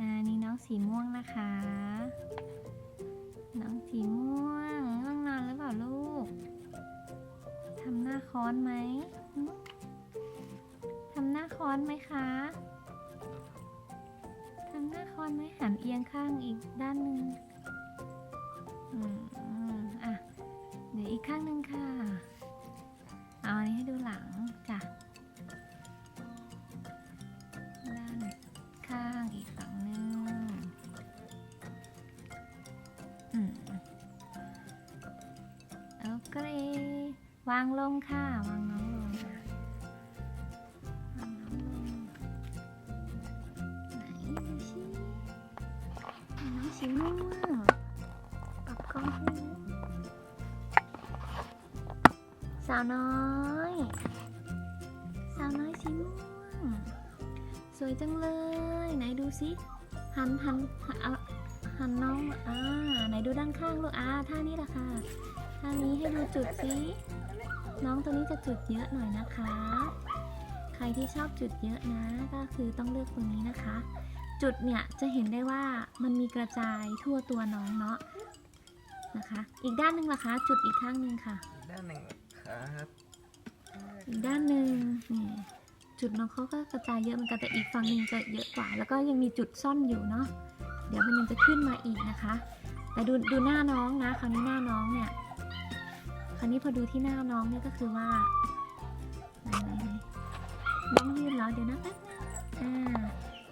อ่านี่น้องสีม่วงนะคะ น้องสีม่วงง่วงนอนหรือเปล่าลูกทำหน้าค้อนไหมทำหน้าค้อนไหมคะทำหน้าค้อนไหมหันเอียงข้างอีกด้านหนึ่งอืมอะเดี๋ยวอีกข้างหนึ่งค่ะ โอเควางลงค่ะ วางน้องลงค่ะวางน้องลงไหนดูสิน้องสีม่วงปรับกล้องให้สาวน้อย สาวน้อยสีม่วง สวยจังเลย ไหนดูสิหันหันหันเอาหันน้องอ่าไหนดูด้านข้างลูกอ่าท่านี้แหละค่ะ ท่านี้ให้ดูจุดสิน้องตัวนี้จะจุดเยอะหน่อยนะคะ ใครที่ชอบจุดเยอะนะ ก็คือต้องเลือกตรงนี้นะคะ จุดเนี่ยจะเห็นได้ว่ามันมีกระจายทั่วตัวน้องเนาะนะคะ อีกด้านหนึ่งล่ะคะ จุดอีกข้างหนึ่งค่ะ อีกด้านหนึ่งครับอีกด้านหนึ่งนี่จุดน้องเขาก็กระจายเยอะเหมือนกันแต่อีกฝั่งหนึ่งจะเยอะกว่า แล้วก็ยังมีจุดซ่อนอยู่เนาะเดี๋ยวมันยังจะขึ้นมาอีกนะคะ แต่ดูดูหน้าน้องนะคราวนี้หน้าน้องเนี่ย คราวนี้พอดูที่หน้าน้องเนี่ยก็คือว่าน้องยืนแล้วเดี๋ยวนะแป๊บนึงอ่า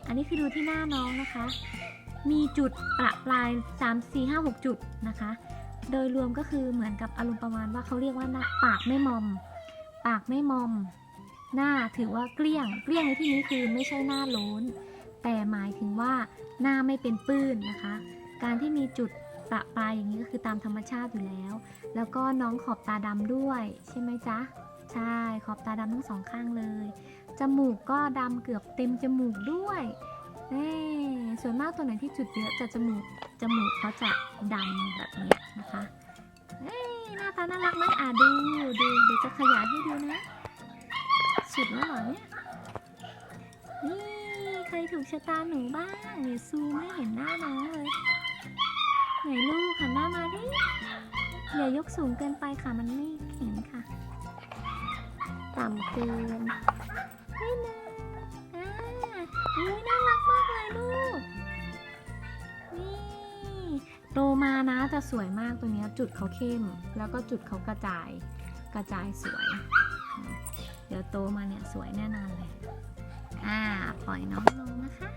อันนี้คือดูที่หน้าน้องนะคะ มีจุดประปราย 3 4 5 6 จุดนะคะ โดยรวมก็คือเหมือนกับอารมณ์ประมาณว่าเขาเรียกว่าหน้าปากไม่มอม ปากไม่มอม หน้าถือว่าเกลี้ยง เกลี้ยงในที่นี้คือไม่ใช่หน้าโล้น แต่หมายถึงว่าหน้าไม่เป็นปื้นนะคะ การที่มีจุด ประปรายอย่างนี้ก็คือตามธรรมชาติอยู่แล้ว แล้วก็น้องขอบตาดำด้วย ใช่ไหมจ๊ะ ใช่ขอบตาดำทั้งสองข้างเลย จมูกก็ดำเกือบเต็มจมูกด้วยเน่ส่วนมากตัวไหนที่จุดเยอะจะจมูกจมูกเขาจะดำแบบนี้นะคะเอ้ยหน้าตาน่ารักไหมอะดูดูเดี๋ยวจะขยายให้ดูนะสุดแล้วเหรอเนี่ยนี่ใครถูกชะตาหนูบ้างเดี๋ยซูไม่เห็นหน้าน้องเลย ไหนลูกหันหน้ามาดิอย่ายกสูงเกินไปค่ะมันไม่เห็นค่ะ ต่ำเกินไม่นะอ่าอุ้ยน่ารักมากเลยลูก นี่โตมานะจะสวยมากตัวนี้จุดเขาเข้ม แล้วก็จุดเขากระจาย กระจายสวย เดี๋ยวโตมาเนี่ยสวยแน่นอนเลย อ่า ปล่อยน้องลงนะคะ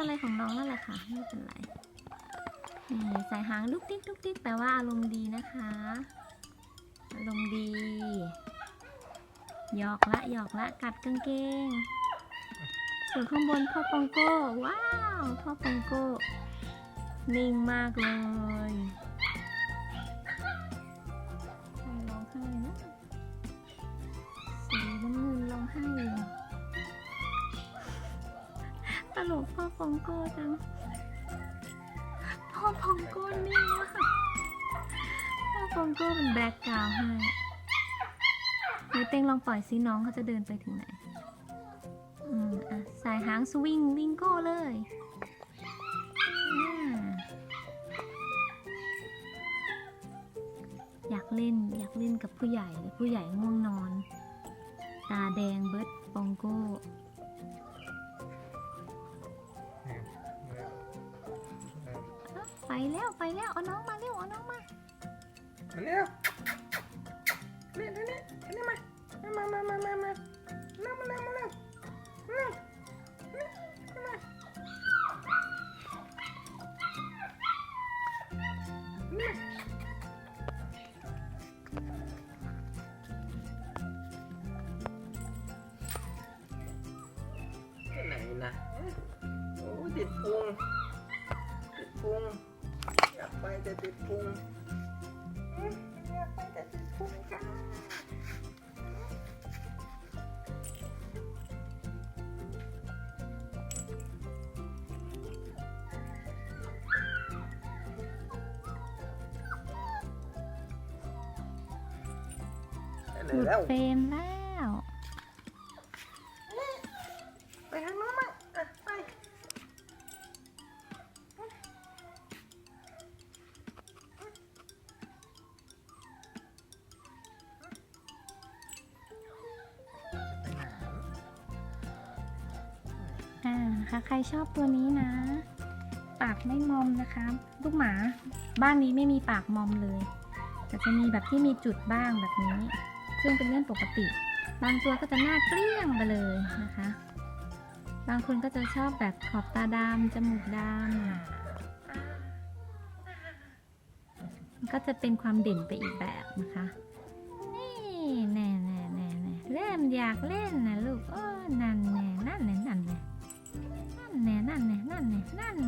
อะไรของน้องนั่นแหละค่ะ ไม่เป็นไรนี่ใส่หางลุกติ๊กลุกติ๊กแปลว่าอารมณ์ดีนะคะ อารมณ์ดี หยอกละหยอกละกัดกางเกง ส่วนข้างบนพ่อปองโก้ ว้าว พ่อปองโก้ นิ่งมากเลย พองโก้จังพ่อปองโก้นิ่งมากพ่อปองโก้เป็นแบ็กกราวให้ไหนเต้งลองปล่อยซิน้องเขาจะเดินไปถึงไหน อืมอะสายหางสวิงวิงโก้เลยอยากเล่นอยากเล่นกับผู้ใหญ่ผู้ใหญ่ง่วงนอน ตาแดงเบิร์ดปองโก้ ไปแล้วไปแล้วเอาน้องมาเร็วเอาน้องมามาเร็วเร็วเร็วเร็วมามามามามามาเร็วมาเร็วมาเร็วเร็วมานี่ไหนนะโอ้ติดพุงติดพุง ตั้แต่ติดพุงต้งแหลุดเฟรมแล้ว ไปทางโน้นมา คะ ใครชอบตัวนี้นะ ปากไม่มอมนะคะ ลูกหมาบ้านนี้ไม่มีปากมอมเลยแต่จะมีแบบที่มีจุดบ้างแบบนี้ ซึ่งเป็นเรื่องปกติ บางตัวก็จะหน้าเกลี้ยงไปเลยนะคะ บางคนก็จะชอบแบบขอบตาดำจมูกดำมันก็จะเป็นความเด่นไปอีกแบบนะคะนี่แน่แน่แน่แน่เริ่มอยากเล่นนะลูกโอ้นั่นแน่นั่นแน่นั่นแน่ นั่นแน่นั่นแน่นั่